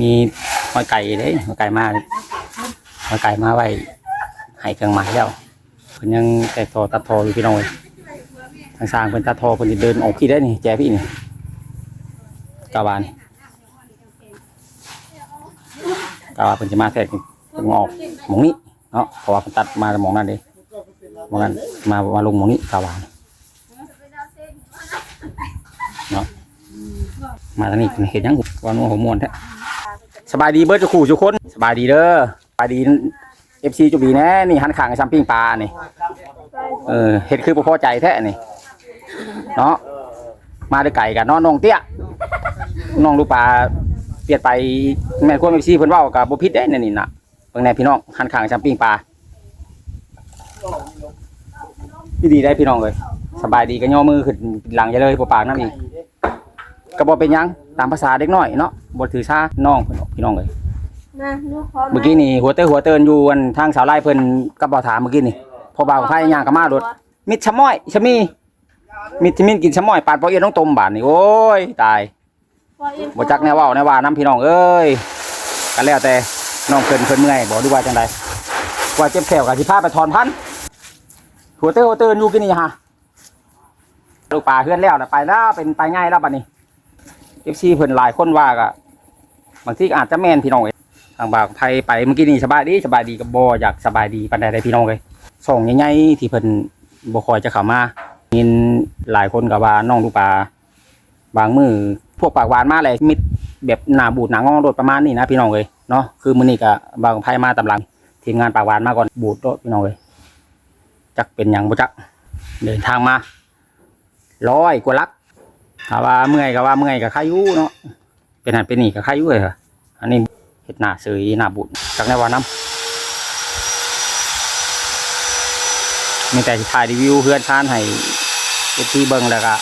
มีหอยไก่เด้หอยไก่มาหอยไก่มาไว้ให้เครื่องหมายแล้วเพิ่นยังแต่ทอตัดทออยู่พี่น้องเอ้ยทางสร้างเพิ่นตัดทอเพิ่นเดินออกพี่ได้นี่แจพี่นี่กาวานกาวาเพิ่นจะมาแทรกเพิ่นออกมองนี้เนาะเพราะว่าเพิ่นตัดมามองนั้นเด้มองนั้นมามาลงมองนี้กาวานเนาะมาทางนี้เห็นยังว่านัวหัวมวนแท้ สบายดีเบิร์ดจุขู่จุกคนสบายดีเด้อสบายดีเอฟซีจุบีแน่นี่หันขางกับซัมปิ้งปลานี่เออเห็ดคือบ่พอใจแท้นี่เนาะมาด้วยไก่กันเนาะน้องเตี้ยน้องลูกปลาเปลี่ยนไปแม่นควรเอฟซีเพิ่นว้ากับบ่ผิดได้นั่นนี่น่ะเบิ่งแน่พี่น้องหันขางกับซัมปิ้งปลาพี่ดีได้พี่น้องเลยสบายดีก็ย่อมือขึ้นหลังอย่เลยบ่ปากน้ำอีก ก็บ่เป็นหยังตามภาษาเด็กน้อยเนาะบ่ถือซาน้องเพิ่นเนาะพี่น้องเลยมาลูกขอเมื่อกี้นี่หัวเตอหัวเตินอยู่อันทางสาวไร่เพิ่นก็บ่ถามเมื่อกี้นี่พอบ่าวไผย่างก็มาโดดมิดชะม้อยชะมีมิดที่มินกินชะม้อยปาดบ่เอียนต้องต้มบาดนี่โอ้ยตายบ่จักแนวเว้าแนวว่านํพี่น้องเอ้ยก็แล้วแต่น้องเพิ่นเพิ่นเมื่อยบ่ดูว่าจังไดว่าเจ็บแขวก็สิพาไปถอนพันธุ์หัวเตอหัวเตินอยู่กินนี่ฮะลูกปลาเฮือนแล้วน่ะไปแล้วเป็นไปง่ายแล้วบัดนี้ FC เพิ่นหลายคนว่าก็บางทีอาจจะแม่นพี่น้องเอ้ยทางบากไทยไปเมื่อกี้นี่สบายดีสบายดีกับบอยากสบายดีปันใดได้พี่น้องเลยส่งใหญ่ๆที่เพิ่นบ่คอยจะเข้ามามีหลายคนกับว่าน้องลูกปลาบางมือพวกปากหวานมาเลยมิดแบบหนาบูดหนางอโดดประมาณนี้นะพี่น้องเลยเนาะคือมื้อนี้ก็บางไพ่มาตำลังทีมงานปากหวานมาก่อนบูดโดดพี่น้องเลยจักเป็นหยังบ่จักเดินทางมาร้อยกว่าลัก ถ้าว่าเมื่อยก็ว่าเมื่อยก็ค่าอยู่เนาะเป็นหันเป็นนี่ก็ค่าอยู่เลยเหรออันนี้เห็ดหน้าเสยหน้าบุญจากในวันน้ำมีแต่ถ่ายรีวิวเพื่อนชานให้เอที่เบิ่งแล้วก็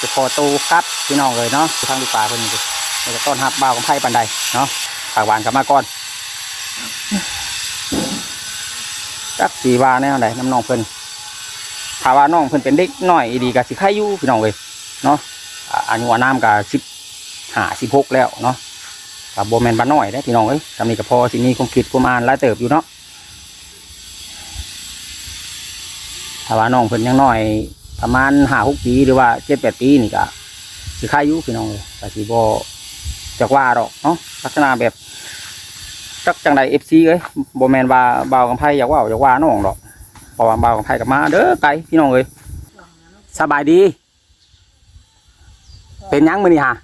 จะขอตูครับพี่น้องเลยเนาะทางลูกปลาเพิ่นนี่เราจะต้อนรับบ่าวกับไพ่ปันใดเนาะปากหวานกลับมาก่อนจักสีวาแน่ไหนน้ำนองเพิ่น ถ้าว่าน้องเพิ่นเป็นเด็กน้อยดีกับสิไข่อยู่พี่น้องเลยเนาะอ่าอายุอานามกับสิบหาสิบหกแล้วเนาะกับโบแมนบ้านน้อยได้พี่น้องเอ้ยทำนี่ก็พอสิมีความคิดความอ่านหลายเติบอยู่เนาะถ้าว่าน้องเพิ่นยังน้อยประมาณห้าหกปีหรือว่าเจ็ดแปดปีนี่ก็สิค่าอยุพี่น้องเลยแต่สิบ่จักว่าดอกเนาะลักษณะแบบจักจังใดเอฟซีเอ้ยโบแมนว่าเบาวกับไพ่อยากว่าอยากว่าน้องดอก พราะว่าเบาวกับไพ่กับมาเด้อไกลพี่น้องเอ้ยสบายดี เป็นยังมือนี้ฮะ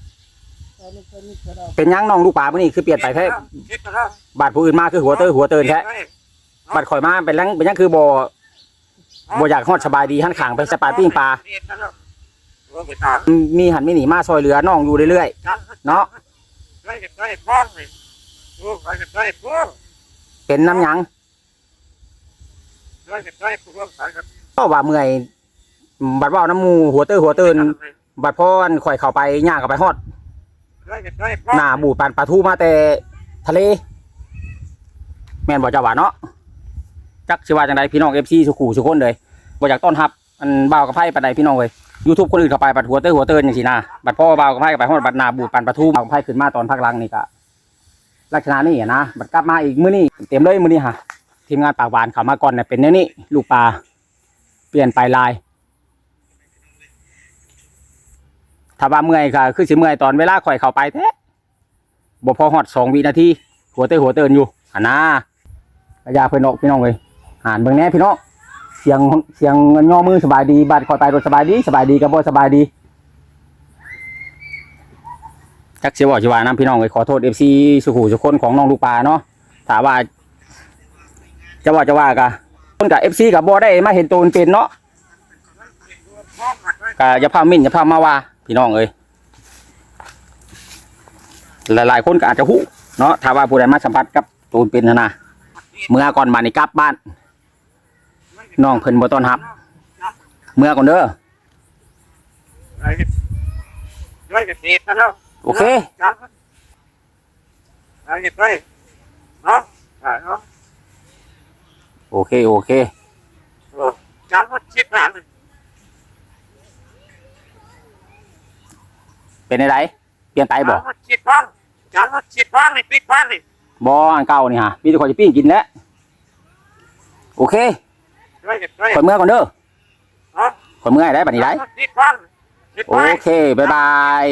เป็นยังน้องลูกปลามื่อนี้คือเปลี่ยนไปแท้บาดผู้อื่นมาคือหัวเตอหัวเตินแท้บาดข่อยมาเป็นยังเป็นยังคือบ่บ่อยากฮอดสบายดีหันขางไปสปาปิ้งปลามีหันไมีหนีมาซอยเหลือน้องอยู่เรื่อยๆเนาะเป็นน้ำยัง หยังก็ว่าเมื่อยบัดเว่าน้ำหมูหัวเตอหัวเตินบัดพ่อนข่อยเข้าไปย่างเข้าไปฮอดหน้าบูดปานปลาทูมาแต่ทะเล แม่นบ่เจ้าหวานเนาะจักสิว่าจังไดพี่น้อง FC สุขุสุคนเลยบ่อยากต้อนรับอันบ่าวกับไพ่ปานใดพี่น้องเลย YouTube คนอื่นเข้าไปบัดหัวเตอร์หัวเติร์นจังซี่นะบัดพ่อบ่าวกับไพ่ก็ไปฮอดบัดหน้าบูดปานปลาทูบ่าวกับไพ่ขึ้นมาตอนพักหลังนี่ก็ลักษณะนี้อะนะบัดกลับมาอีกมื้อนี้เต็มเลยมื้อนี้ฮะ ทีมงานปากหวานเขามาก่อนเนี่ยเป็นแนวนี้ลูกปลาเปลี่ยนไปลาย ถ้าว่าเมื่อยก็คือสิเมื่อยตอนเวลาข่อยเข้าไปแท้บ่พอฮอดสองวินาทีหัวเตยหัวเตือนอยู่หันหน้าระยะเพิ่นออกพี่น้องเลยหานเบิ่งแน่พี่น้องเสียงเสียงย่อมือสบายดีบาดคอยไปรถสบายดีสบายดีกับบ่สบายดีจักเสิบอกสิวานํพี่น้องเลยขอโทษ FC สุขุสุคนของน้องลูกปลาเนาะถ้าว่า จะว่าจะว่ากะคนกับ FC กับบ่ได้มาเห็นตัวเป็นเนาะก็อย่าพามิ่นอย่าพามาว่าพี่น้องเอ้ยหลายๆคนก็อาจจะหู้เนาะถ้าว่าผู้ใดมาสัมผัสกับตูนเป็นนะนะเมื่อก่อนมานี่กลับบ้านน้องเพิ่นบ่ต้อนรับ เมื่อก่อนเด้อโอเคเนาะ โอเค โอเคเป็นไงเปลี่ยนไตบ่เอามาคิดพังจานมาคิดพังนี่ปิดพังนี่บ่อันเก่านี่ฮะมีแต่คนจะปิ้งกินแล้วโอเคช่วยกันช่วยข่อยเมื่อก่อนเด้อฮะข่อยเมื่อให้ได้บัดนี้ได้จานมาคิดพังคิดโอพังเค บ๊ายบาย